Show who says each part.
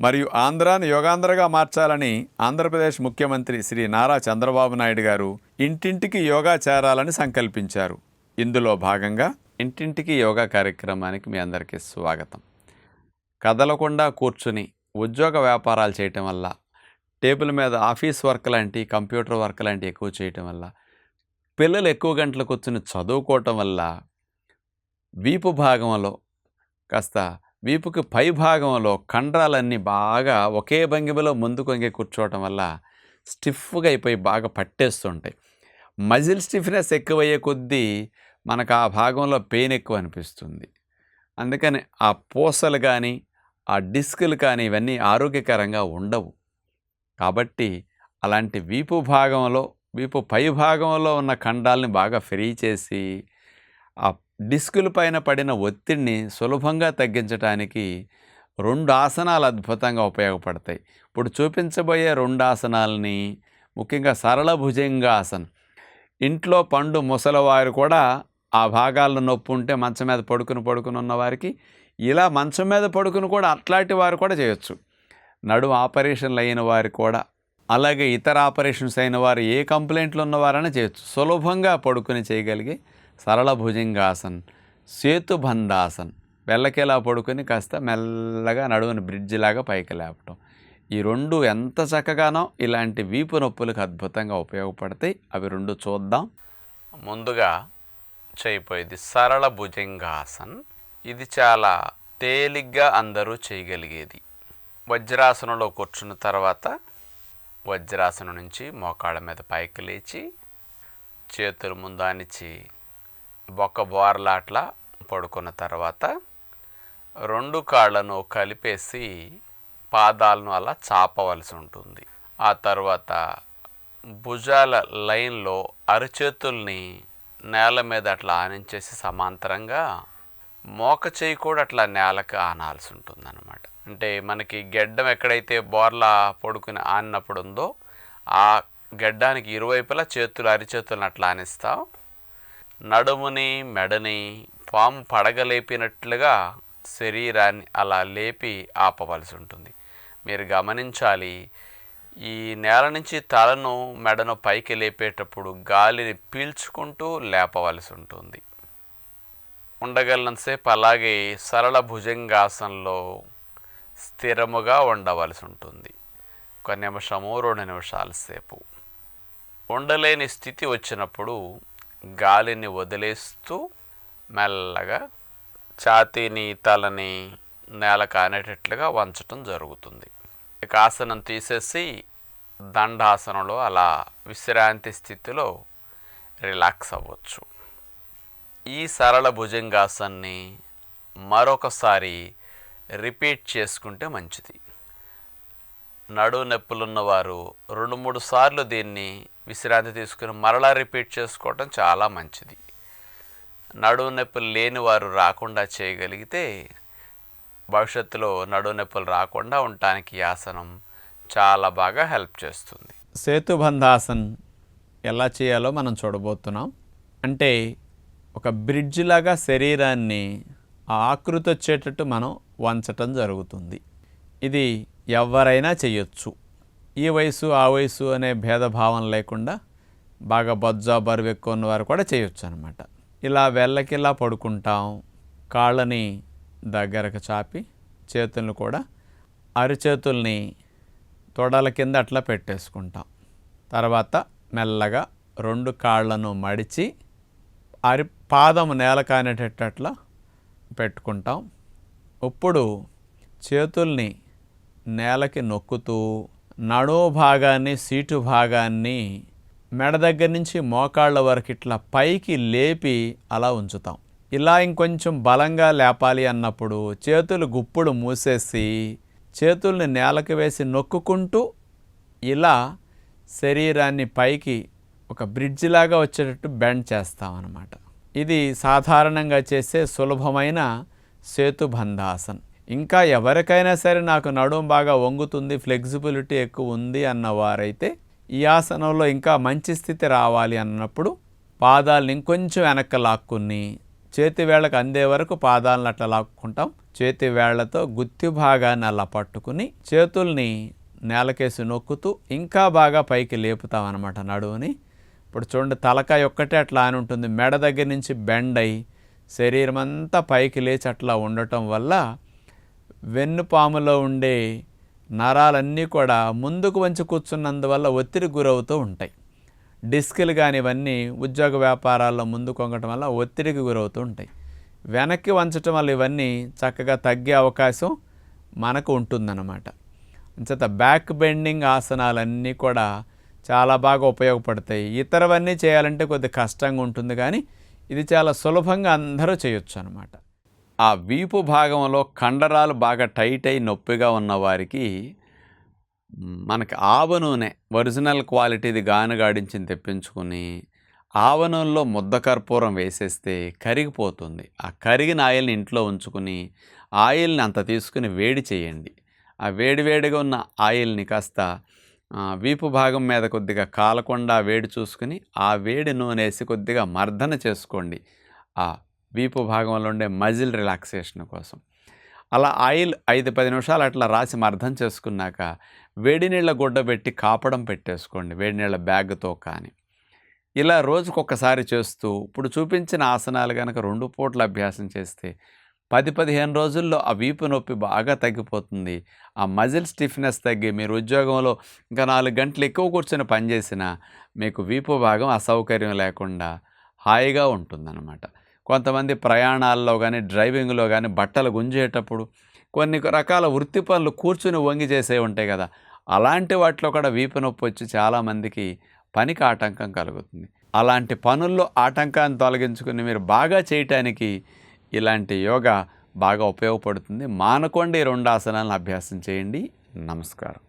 Speaker 1: మరియు ఆంధ్రాను యోగాంధ్రగా మార్చాలని ఆంధ్రప్రదేశ్ ముఖ్యమంత్రి శ్రీ నారా చంద్రబాబు నాయుడు గారు ఇంటింటికి యోగా చేరాలని సంకల్పించారు. ఇందులో భాగంగా ఇంటింటికి యోగా కార్యక్రమానికి మీ అందరికీ స్వాగతం. కదలకుండా కూర్చుని ఉద్యోగ వ్యాపారాలు చేయటం వల్ల టేబుల్ మీద ఆఫీస్ వర్క్ లాంటి కంప్యూటర్ వర్క్ లాంటి ఎక్కువ చేయటం వల్ల పిల్లలు ఎక్కువ గంటలు కూర్చుని చదువుకోవటం వల్ల వీపు భాగంలో కాస్త వీపుకి పై భాగంలో కండరాలన్నీ బాగా ఒకే భంగిమలో ముందుకు వంగి కూర్చోవటం వల్ల స్టిఫ్గా అయిపోయి బాగా పట్టేస్తుంటాయి. మజిల్ స్టిఫ్నెస్ ఎక్కువయ్యే కొద్దీ మనకు ఆ భాగంలో పెయిన్ ఎక్కువ అనిపిస్తుంది. అందుకని ఆ పూసలు కానీ ఆ డిస్కులు కానీ ఇవన్నీ ఆరోగ్యకరంగా ఉండవు. కాబట్టి అలాంటి వీపు భాగంలో వీపు పై భాగంలో ఉన్న ఖండాలని బాగా ఫ్రీ చేసి ఆ డిస్కుల పైన పడిన ఒత్తిడిని సులభంగా తగ్గించడానికి రెండు ఆసనాలు అద్భుతంగా ఉపయోగపడతాయి. ఇప్పుడు చూపించబోయే రెండు ఆసనాలని ముఖ్యంగా సరళ భుజంగాసనం. ఇంట్లో పండు ముసలివారు కూడా ఆ భాగాల్లో నొప్పి ఉంటే మంచం మీద పడుకుని పడుకుని ఉన్న వారికి ఇలా మంచం మీద పడుకుని కూడా అట్లాంటి వారు కూడా చేయొచ్చు. నడుము ఆపరేషన్లు అయిన వారు కూడా అలాగే ఇతర ఆపరేషన్స్ అయిన వారు ఏ కంప్లైంట్లు ఉన్నవారైనా చేయొచ్చు. సులభంగా పడుకుని చేయగలిగే సరళ భుజంగాసన్ సేతుబంధాసన్ వెళ్ళకేలా పడుకొని కాస్త మెల్లగా నడువుని బ్రిడ్జ్ లాగా పైకి లేపటం. ఈ రెండు ఎంత చక్కగానో ఇలాంటి వీపు నొప్పులకు అద్భుతంగా ఉపయోగపడతాయి. అవి రెండు చూద్దాం. ముందుగా చేయిపోయేది సరళ భుజంగాసన్. ఇది చాలా తేలిగ్గా అందరూ చేయగలిగేది. వజ్రాసనంలో కూర్చున్న తర్వాత వజ్రాసనం నుంచి మోకాళ్ళ మీద పైకి లేచి చేతులు ముందానిచ్చి బొక్క బోర్లాట్లా పడుకున్న తర్వాత రెండు కాళ్ళను కలిపేసి పాదాలను అలా చాపవలసి ఉంటుంది. ఆ తర్వాత భుజాల లైన్లో అరచేతుల్ని నేల మీద అట్లా ఆనించేసి సమాంతరంగా మోక చేయి కూడా అట్లా నేలకు ఆనాల్సి ఉంటుందన్నమాట. అంటే మనకి గెడ్డం ఎక్కడైతే బోర్లా పడుకుని ఆనినప్పుడు ఉందో ఆ గెడ్డానికి ఇరువైపులా చేతులు అరిచేతులను అట్లా ఆనిస్తాం. నడుముని మెడని పాము పడగలేపినట్లుగా శరీరాన్ని అలా లేపి ఆపవలసి ఉంటుంది. మీరు గమనించాలి ఈ నేల నుంచి తలను మెడను పైకి లేపేటప్పుడు గాలిని పీల్చుకుంటూ లేపవలసి ఉంటుంది. ఉండగలనంతసేపు అలాగే సరళ భుజంగాసనంలో స్థిరముగా ఉండవలసి ఉంటుంది. ఒక నిమిషము రెండు నిమిషాల సేపు. ఉండలేని స్థితి వచ్చినప్పుడు గాలిని వదిలేస్తూ మెల్లగా ఛాతీని తలని నేల కానేటట్లుగా వంచటం జరుగుతుంది. ఇక ఆసనం తీసేసి దండాసనంలో అలా విశ్రాంతి స్థితిలో రిలాక్స్ అవ్వచ్చు. ఈ సరళ భుజంగాసన్ని మరొకసారి రిపీట్ చేసుకుంటే మంచిది. నడు నొప్పులున్నవారు రెండు మూడు సార్లు దీన్ని విశ్రాంతి తీసుకుని మరలా రిపీట్ చేసుకోవటం చాలా మంచిది. నడువు నొప్పులు లేని వారు రాకుండా చేయగలిగితే భవిష్యత్తులో నడువు నొప్పులు రాకుండా ఉండటానికి ఆసనం చాలా బాగా హెల్ప్ చేస్తుంది. సేతుబంధాసన్ ఎలా చేయాలో మనం చూడబోతున్నాం. అంటే ఒక బ్రిడ్జ్ లాగా శరీరాన్ని ఆకృతి వచ్చేటట్టు మనం వంచటం జరుగుతుంది. ఇది ఎవరైనా చేయొచ్చు. ఈ వయసు ఆ వయసు అనే భేదభావం లేకుండా బాగా బొజ్జ బరువు ఎక్కువ ఉన్నవారు కూడా చేయొచ్చు అనమాట ఇలా వెళ్ళకిలా పడుకుంటాం కాళ్ళని దగ్గరకు చాపి చేతులను కూడా అరిచేతుల్ని తొడల కింద అట్లా పెట్టేసుకుంటాం. తర్వాత మెల్లగా రెండు కాళ్ళను మడిచి అరి పాదం నేల కానేటట్లా పెట్టుకుంటాం. ఇప్పుడు చేతుల్ని నేలకి నొక్కుతూ నడో భాగాన్ని సీటు భాగాన్ని మెడ దగ్గర నుంచి మోకాళ్ళ వరకు ఇట్లా పైకి లేపి అలా ఉంచుతాం. ఇలా ఇంకొంచెం బలంగా లేపాలి అన్నప్పుడు చేతులు గుప్పుడు మూసేసి చేతుల్ని నేలకు వేసి నొక్కుకుంటూ ఇలా శరీరాన్ని పైకి ఒక బ్రిడ్జ్ లాగా వచ్చేటట్టు బెండ్ చేస్తామన్నమాట ఇది సాధారణంగా చేసే సులభమైన సేతుబంధాసన్ ఇంకా ఎవరికైనా సరే నాకు నడుం బాగా వంగుతుంది ఫ్లెక్సిబిలిటీ ఎక్కువ ఉంది అన్నవారైతే ఈ ఆసనంలో ఇంకా మంచి స్థితి రావాలి అన్నప్పుడు పాదాలని ఇంకొంచెం వెనక్కి లాక్కుని చేతి వేళ్ళకు అందే వరకు పాదాలను అట్లా లాక్కుంటాం. చేతి వేళ్ళతో గుత్తి భాగాన్ని అలా పట్టుకుని చేతుల్ని నేలకేసి నొక్కుతూ ఇంకా బాగా పైకి లేపుతాం అనమాట నడువుని. ఇప్పుడు చూడండి తలకాయ ఒక్కటే అట్లా అని ఉంటుంది. మెడ దగ్గర నుంచి బెండ్ అయి శరీరం అంతా పైకి లేచి అట్లా ఉండటం వల్ల వెన్నుపాములో ఉండే నరాలన్నీ కూడా ముందుకు వంచి కూర్చున్నందువల్ల ఒత్తిడి గురవుతూ ఉంటాయి. డిస్కులు కానీ ఇవన్నీ ఉద్యోగ వ్యాపారాల్లో ముందుకు వంగటం వల్ల ఒత్తిడికి గురవుతూ ఉంటాయి. వెనక్కి వంచటం వల్ల ఇవన్నీ చక్కగా తగ్గే అవకాశం మనకు ఉంటుందన్నమాట. అంచేత బ్యాక్ బెండింగ్ ఆసనాలన్నీ కూడా చాలా బాగా ఉపయోగపడతాయి. ఇతరవన్నీ చేయాలంటే కొద్ది కష్టంగా ఉంటుంది కానీ ఇది చాలా సులభంగా అందరూ చేయొచ్చు అనమాట ఆ వీపు భాగంలో కండరాలు బాగా టైట్ అయి నొప్పిగా ఉన్న వారికి మనకి ఆవ నూనె ఒరిజినల్ క్వాలిటీది గానుగాడించి తెప్పించుకుని ఆవ నూనెలో ముద్ద కర్పూరం వేసేస్తే కరిగిపోతుంది. ఆ కరిగిన ఆయిల్ని ఇంట్లో ఉంచుకుని ఆయిల్ని అంత తీసుకుని వేడి చేయండి. ఆ వేడివేడిగా ఉన్న ఆయిల్ని కాస్త వీపు భాగం మీద కొద్దిగా కాలకుండా వేడి చూసుకుని ఆ వేడి నూనె వేసి కొద్దిగా మర్దన చేసుకోండి. ఆ వీపు భాగంలో ఉండే మజిల్ రిలాక్సేషన్ కోసం. అలా ఆయిల్ ఐదు పది నిమిషాలు అట్లా రాసి అర్థం చేసుకున్నాక వేడి నీళ్ళ గుడ్డ పెట్టి కాపడం పెట్టేసుకోండి వేడి నీళ్ళ బ్యాగ్తో కానీ. ఇలా రోజుకొకసారి చేస్తూ ఇప్పుడు చూపించిన ఆసనాలు కనుక రెండు పూట్ల అభ్యాసం చేస్తే పది పదిహేను రోజుల్లో ఆ వీపు నొప్పి బాగా తగ్గిపోతుంది. ఆ మజిల్ స్టిఫ్నెస్ తగ్గి మీరు ఉద్యోగంలో ఇంకా నాలుగు గంటలు ఎక్కువ కూర్చొని పనిచేసినా మీకు వీపు భాగం అసౌకర్యం లేకుండా హాయిగా ఉంటుందన్నమాట. కొంతమంది ప్రయాణాల్లో కానీ డ్రైవింగ్లో కానీ బట్టలు గుంజేటప్పుడు కొన్ని రకాల వృత్తి పనులు కూర్చుని వంగి చేసే ఉంటాయి కదా. అలాంటి వాటిలో కూడా వీపు నొప్పి వచ్చి చాలామందికి పనికి ఆటంకం కలుగుతుంది. అలాంటి పనుల్లో ఆటంకాన్ని తొలగించుకుని మీరు బాగా చేయటానికి ఇలాంటి యోగా బాగా ఉపయోగపడుతుంది. మానకొండి రెండు ఆసనాలను అభ్యాసం చేయండి. నమస్కారం.